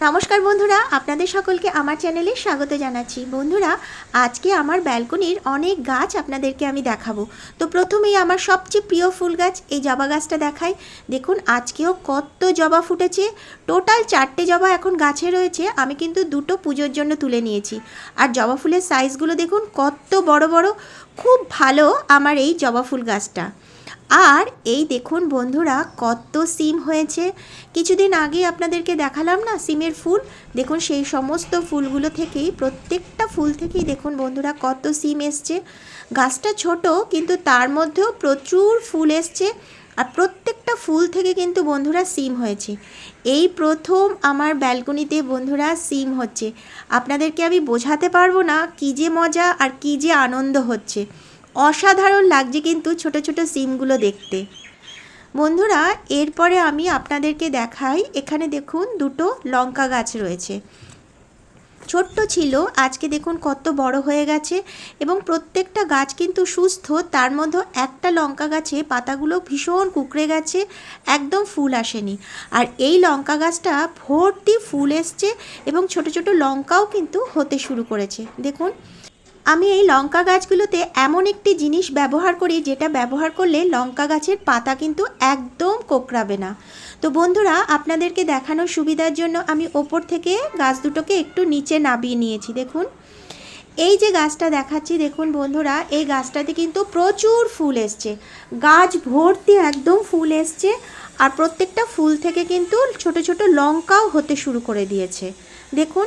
নমস্কার বন্ধুরা, আপনাদের সকলকে আমার চ্যানেলে স্বাগত জানাচ্ছি। বন্ধুরা, আজকে আমার ব্যালকনির অনেক গাছ আপনাদেরকে আমি দেখাবো। তো প্রথমেই আমার সবচেয়ে প্রিয় ফুল গাছ, এই জবা গাছটা দেখাই। দেখুন, আজকেও কত জবা ফুটেছে। টোটাল চারটে জবা এখন গাছে রয়েছে। আমি কিন্তু দুটো পুজোর জন্য তুলে নিয়েছি। আর জবা ফুলের সাইজগুলো দেখুন, কত বড় বড়। খুব ভালো আমার এই জবা ফুল গাছটা। আর এই দেখুন বন্ধুরা, কত সিম হয়েছে। কিছুদিন আগে আপনাদেরকে দেখালাম না সিমের ফুল? দেখুন সেই সমস্ত ফুলগুলো থেকেই, প্রত্যেকটা ফুল থেকেই দেখুন বন্ধুরা, কত সিম এসছে। গাছটা ছোট, কিন্তু তার মধ্যেও প্রচুর ফুল এসছে। আর প্রত্যেকটা ফুল থেকে কিন্তু বন্ধুরা সিম হয়েছে। এই প্রথম আমার ব্যালকনিতে বন্ধুরা সিম হচ্ছে। আপনাদেরকে আমি বোঝাতে পারব না কী যে মজা আর কী যে আনন্দ হচ্ছে। অসাধারণ লাগছে কিন্তু ছোট ছোট সিমগুলো দেখতে। বন্ধুরা, এরপরে আমি আপনাদেরকে দেখাই, এখানে দেখুন দুটো লঙ্কা গাছ রয়েছে। ছোট্ট ছিল, আজকে দেখুন কত বড় হয়ে গেছে এবং প্রত্যেকটা গাছ কিন্তু সুস্থ, তার মধ্যে একটা লঙ্কা গাছে পাতাগুলো ভীষণ কুকড়ে গেছে, একদম ফুল আসেনি। আর এই লঙ্কা গাছটা ভর্তি ফুল এসছে এবং ছোট ছোট লঙ্কাও কিন্তু হতে শুরু করেছে। দেখুন আমি এই লঙ্কা গাছগুলোতে এমন একটি জিনিস ব্যবহার করি যেটা ব্যবহার করলে লঙ্কা গাছের পাতা কিন্তু একদম কোকড়াবে না। তো বন্ধুরা, আপনাদেরকে দেখানোর সুবিধার জন্য আমি ওপর থেকে গাছ দুটোকে একটু নিচে নামিয়ে নিয়েছি, দেখুন। এই যে গাছটা দেখাচ্ছি, দেখুন বন্ধুরা, এই গাছটাতে কিন্তু প্রচুর ফুল এসছে। গাছ ভর্তি একদম ফুল এসছে আর প্রত্যেকটা ফুল থেকে কিন্তু ছোট ছোট লঙ্কাও হতে শুরু করে দিয়েছে। দেখুন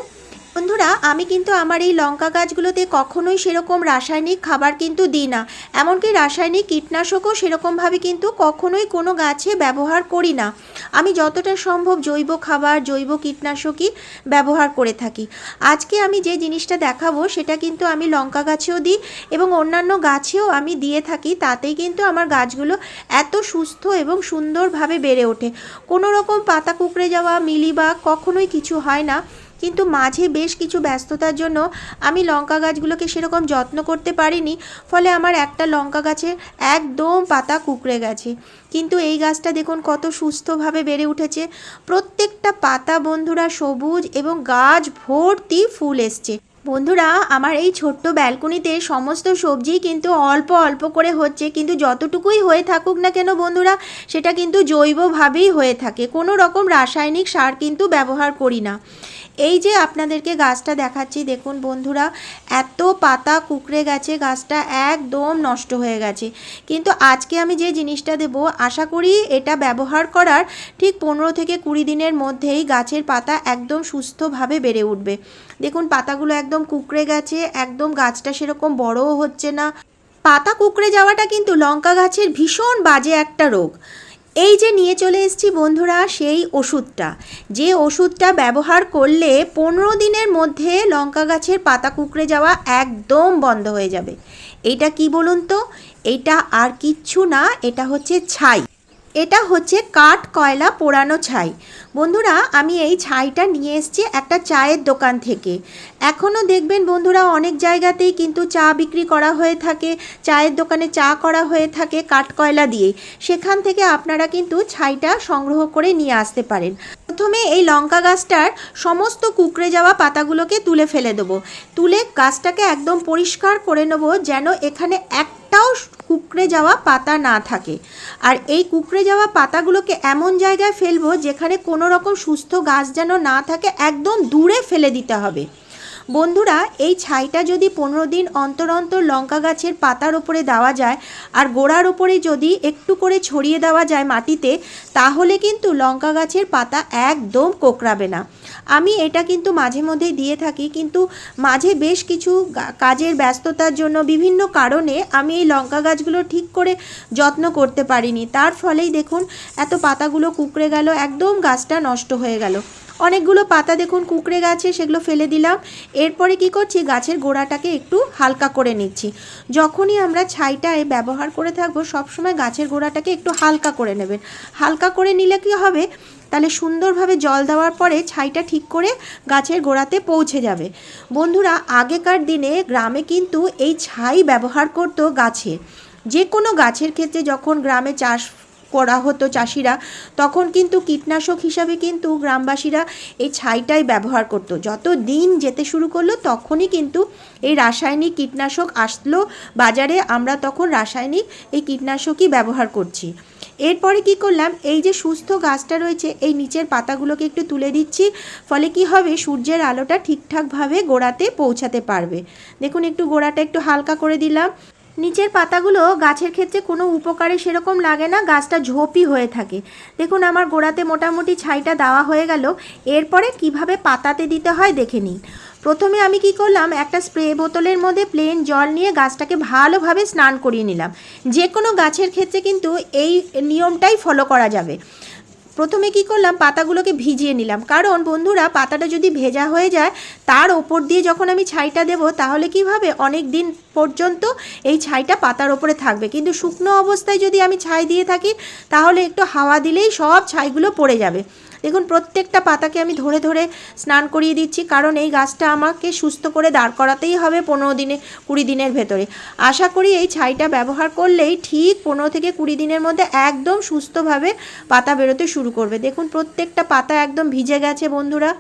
বন্ধুরা, আমি কিন্তু আমার এই লঙ্কা গাছগুলোতে কখনোই সেরকম রাসায়নিক খাবার কিন্তু দিই না। এমনকি রাসায়নিক কীটনাশকও সেরকমভাবে কিন্তু কখনোই কোনো গাছে ব্যবহার করি না। আমি যতটা সম্ভব জৈব খাবার, জৈব কীটনাশকই ব্যবহার করে থাকি। আজকে আমি যে জিনিসটা দেখাবো, সেটা কিন্তু আমি লঙ্কা গাছেও দিই এবং অন্যান্য গাছেও আমি দিয়ে থাকি। তাতেই কিন্তু আমার গাছগুলো এত সুস্থ এবং সুন্দরভাবে বেড়ে ওঠে। কোনো রকম পাতা কুকড়ে যাওয়া, মিলিবাগ কখনোই কিছু হয় না। কিন্তু মাঝে বেশ কিছু ব্যস্ততার জন্য আমি লঙ্কা গাছগুলোকে সেরকম যত্ন করতে পারিনি, ফলে আমার একটা লঙ্কা গাছের একদম পাতা কুকড়ে গেছে। কিন্তু এই গাছটা দেখুন কত সুস্থভাবে বেড়ে উঠেছে। প্রত্যেকটা পাতা বন্ধুরা সবুজ এবং গাছ ভর্তি ফুল এসছে। বন্ধুরা, আমার এই ছোট্ট ব্যালকনিতে সমস্ত সবজি কিন্তু অল্প অল্প করে হচ্ছে, কিন্তু যতটুকুই হয়ে থাকুক না কেন বন্ধুরা, সেটা কিন্তু জৈবভাবেই হয়ে থাকে। কোনো রকম রাসায়নিক সার কিন্তু ব্যবহার করি না। এই যে আপনাদেরকে গাছটা দেখাচ্ছি, দেখুন বন্ধুরা, এত পাতা কুকড়ে গেছে, গাছটা একদম নষ্ট হয়ে গেছে। কিন্তু আজকে আমি যে জিনিসটা দেব, আশা করি এটা ব্যবহার করার ঠিক পনেরো থেকে কুড়ি দিনের মধ্যেই গাছের পাতা একদম সুস্থভাবে বেড়ে উঠবে। দেখুন, পাতাগুলো একদম কুকড়ে গেছে, একদম গাছটা সেরকম বড়ও হচ্ছে না। পাতা কুকড়ে যাওয়াটা কিন্তু লঙ্কা গাছের ভীষণ বাজে একটা রোগ। এই যে নিয়ে চলে এসেছি বন্ধুরা, সেই ওষুধটা। যে ওষুধটা ব্যবহার করলে পনেরো দিনের মধ্যে লঙ্কা গাছের পাতা কুকড়ে যাওয়া একদম বন্ধ হয়ে যাবে। এটা কি বলুন তো? এটা আর কিচ্ছু না, এটা হচ্ছে ছাই। এটা হচ্ছে কাঠ কয়লা পোড়ানো ছাই। বন্ধুরা, আমি এই ছাইটা নিয়ে এসেছি একটা চায়ের দোকান থেকে। এখনও দেখবেন বন্ধুরা, অনেক জায়গাতেই কিন্তু চা বিক্রি করা হয়ে থাকে, চায়ের দোকানে চা করা হয়ে থাকে কাঠ কয়লা দিয়ে। সেখান থেকে আপনারা কিন্তু ছাইটা সংগ্রহ করে নিয়ে আসতে পারেন। প্রথমে এই লঙ্কা গাছটার সমস্ত কুকড়ে যাওয়া পাতাগুলোকে তুলে ফেলে দেবো। তুলে গাছটাকে একদম পরিষ্কার করে নেব, যেন এখানে একটাও কুকড়ে যাওয়া পাতা না থাকে। আর এই কুকড়ে যাওয়া পাতাগুলোকে এমন জায়গায় ফেলব যেখানে কোনো রকম সুস্থ গাছ যেন না থাকে, একদম দূরে ফেলে দিতে হবে। বন্ধুরা, এই ছাইটা যদি পনেরো দিন অন্তর অন্তর লঙ্কা গাছের পাতার ওপরে দেওয়া যায় আর গোড়ার ওপরে যদি একটু করে ছড়িয়ে দেওয়া যায় মাটিতে, তাহলে কিন্তু লঙ্কা গাছের পাতা একদম কোকড়াবে না। আমি এটা কিন্তু মাঝে মধ্যেই দিয়ে থাকি, কিন্তু মাঝে বেশ কিছু কাজের ব্যস্ততার জন্য বিভিন্ন কারণে আমি এই লঙ্কা গাছগুলো ঠিক করে যত্ন করতে পারিনি। তার ফলেই দেখুন, এত পাতাগুলো কুকড়ে গেল, একদম গাছটা নষ্ট হয়ে গেল। অনেকগুলো পাতা দেখুন, কুকড়ে গাছে সেগুলো ফেলে দিলাম। এরপরে কি করছি? গাছের গোড়াটাকে একটু হালকা করে নিচ্ছি। যখনই আমরা ছাইটায় ব্যবহার করে থাকব সবসময় গাছের গোড়াটাকে একটু হালকা করে নেবেন। হালকা করে নিলে কি হবে? তাহলে সুন্দরভাবে জল দেওয়ার পরে ছাইটা ঠিক করে গাছের গোড়াতে পৌঁছে যাবে। বন্ধুরা, আগেকার দিনে গ্রামে কিন্তু এই ছাই ব্যবহার করতো গাছে। যে কোনো গাছের ক্ষেত্রে যখন গ্রামে চাষ করা হতো চাষিরা, তখন কিন্তু কীটনাশক হিসাবে কিন্তু গ্রামবাসীরা এই ছাইটাই ব্যবহার করতো। যত দিন যেতে শুরু করল, তখনই কিন্তু এই রাসায়নিক কীটনাশক আসলো বাজারে, আমরা তখন রাসায়নিক এই কীটনাশকই ব্যবহার করছি। এরপরে কি করলাম, এই যে সুস্থ গাছটা রয়েছে, এই নিচের পাতাগুলোকে একটু তুলে দিচ্ছি, ফলে কি হবে, সূর্যের আলোটা ঠিকঠাকভাবে গোড়াতে পৌঁছাতে পারবে। দেখুন, একটু গোড়াটা একটু হালকা করে দিলাম। নিচের পাতাগুলো গাছের ক্ষেত্রে কোনো উপকারে সেরকম লাগে না, গাছটা ঝোপই হয়ে থাকে। দেখুন, আমার গোড়াতে মোটামুটি ছাইটা দেওয়া হয়ে গেল। এরপরে কীভাবে পাতাতে দিতে হয় দেখে নিন। প্রথমে আমি কি করলাম, একটা স্প্রে বোতলের মধ্যে প্লেন জল নিয়ে গাছটাকে ভালোভাবে স্নান করিয়ে নিলাম। যে কোনো গাছের ক্ষেত্রে কিন্তু এই নিয়মটাই ফলো করা যাবে। প্রথমে কি করলাম, পাতাগুলোকে ভিজিয়ে নিলাম। কারণ বন্ধুরা, পাতাটা যদি ভেজা হয়ে যায়, তার ওপর দিয়ে যখন আমি ছাইটা দেব, তাহলে কি হবে? অনেক দিন পর্যন্ত এই ছাইটা পাতার ওপরে থাকবে। কিন্তু শুকনো অবস্থায় যদি আমি ছাই দিয়ে থাকি, তাহলে একটু হাওয়া দিলেই সব ছাইগুলো পড়ে যাবে। দেখুন, প্রত্যেকটা পাতাকে আমি ধরে ধরে স্নান করিয়ে দিচ্ছি, কারণ এই গাছটা আমাকে সুস্থ করে দাঁড় করাতেই হবে পনেরো দিনে, কুড়ি দিনের ভেতরে। আশা করি এই ছাইটা ব্যবহার করলেই ঠিক পনেরো থেকে কুড়ি দিনের মধ্যে একদম সুস্থভাবে পাতা বেরোতে শুরু করবে। দেখুন, প্রত্যেকটা পাতা একদম ভিজে গেছে বন্ধুরা।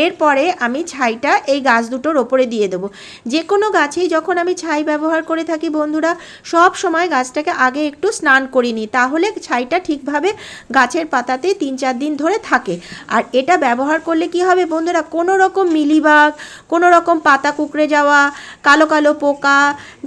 এরপরে আমি ছাইটা এই গাছ দুটোর ওপরে দিয়ে দেবো। যে কোনো গাছেই যখন আমি ছাই ব্যবহার করে থাকি বন্ধুরা, সব সময় গাছটাকে আগে একটু স্নান করি নিই, তাহলে ছাইটা ঠিকভাবে গাছের পাতাতে তিন চার দিন ধরে থাকে। আর এটা ব্যবহার করলে কি হবে বন্ধুরা, কোনো রকম মিলিবাগ, কোনো রকম পাতা কুকড়ে যাওয়া, কালো কালো পোকা,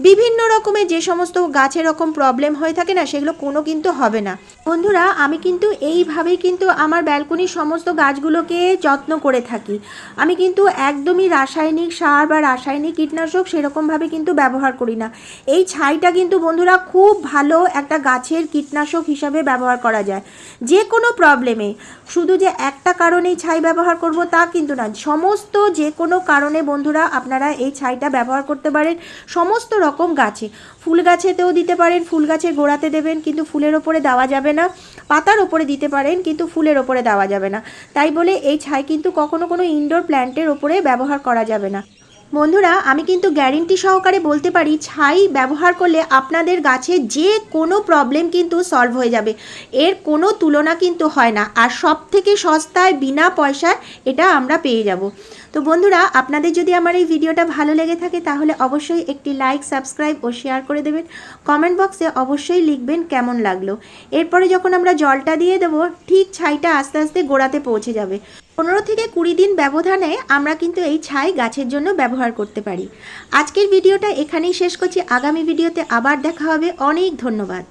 বিভিন্ন রকমের যে সমস্ত গাছের রকম প্রবলেম হয়ে থাকে না, সেগুলো কোনো কিন্তু হবে না। বন্ধুরা, আমি কিন্তু এইভাবেই কিন্তু আমার ব্যালকনির সমস্ত গাছগুলোকে যত্ন করে থাকি। আমি কিন্তু একদমই রাসায়নিক সার বা রাসায়নিক কীটনাশক সেরকমভাবে কিন্তু ব্যবহার করি না। এই ছাইটা কিন্তু, বন্ধুরা, খুব ভালো একটা গাছের কীটনাশক হিসাবে ব্যবহার করা যায়। যে কোনো প্রবলেমে, শুধু যে একটা কারণেই ছাই ব্যবহার করব তা কিন্তু না সমস্ত যে কোনো কারণে, বন্ধুরা, আপনারা এই ছাইটা ব্যবহার করতে পারেন। সমস্ত রকম গাছে, ফুল গাছেতেও দিতে পারেন, ফুল গাছের গোড়াতে দেবেন, কিন্তু ফুলের ওপরে দেওয়া যাবে না। পাতার ওপরে দিতে পারেন, কিন্তু ফুলের ওপরে দেওয়া যাবে না। তাই বলে এই ছাই কিন্তু কখনো কোনো ইনডোর প্ল্যান্টের ওপরে ব্যবহার করা যাবে না। বন্ধুরা, আমি কিন্তু গ্যারেন্টি সহকারে বলতে পারি, ছাই ব্যবহার করলে আপনাদের গাছে যে কোনো প্রবলেম কিন্তু সলভ হয়ে যাবে। এর কোনো তুলনা কিন্তু হয় না। আর সব থেকে সস্তায় বিনা পয়সায় এটা আমরা পেয়ে যাব। তো বন্ধুরা, আপনাদের যদি আমার এই ভিডিওটা ভালো লেগে থাকে, তাহলে অবশ্যই একটি লাইক সাবস্ক্রাইব ও শেয়ার করে দেবেন। কমেন্ট বক্সে অবশ্যই লিখবেন কেমন লাগল। এরপরে যখন আমরা জলটা দিয়ে দেবো, ঠিক ছাইটা আস্তে আস্তে গোড়াতে পৌঁছে যাবে। পনেরো থেকে কুড়ি দিন ব্যবধানে আমরা কিন্তু এই ছাই গাছের জন্য ব্যবহার করতে পারি। আজকের ভিডিওটা এখানেই শেষ করছি। আগামী ভিডিওতে আবার দেখা হবে। অনেক ধন্যবাদ।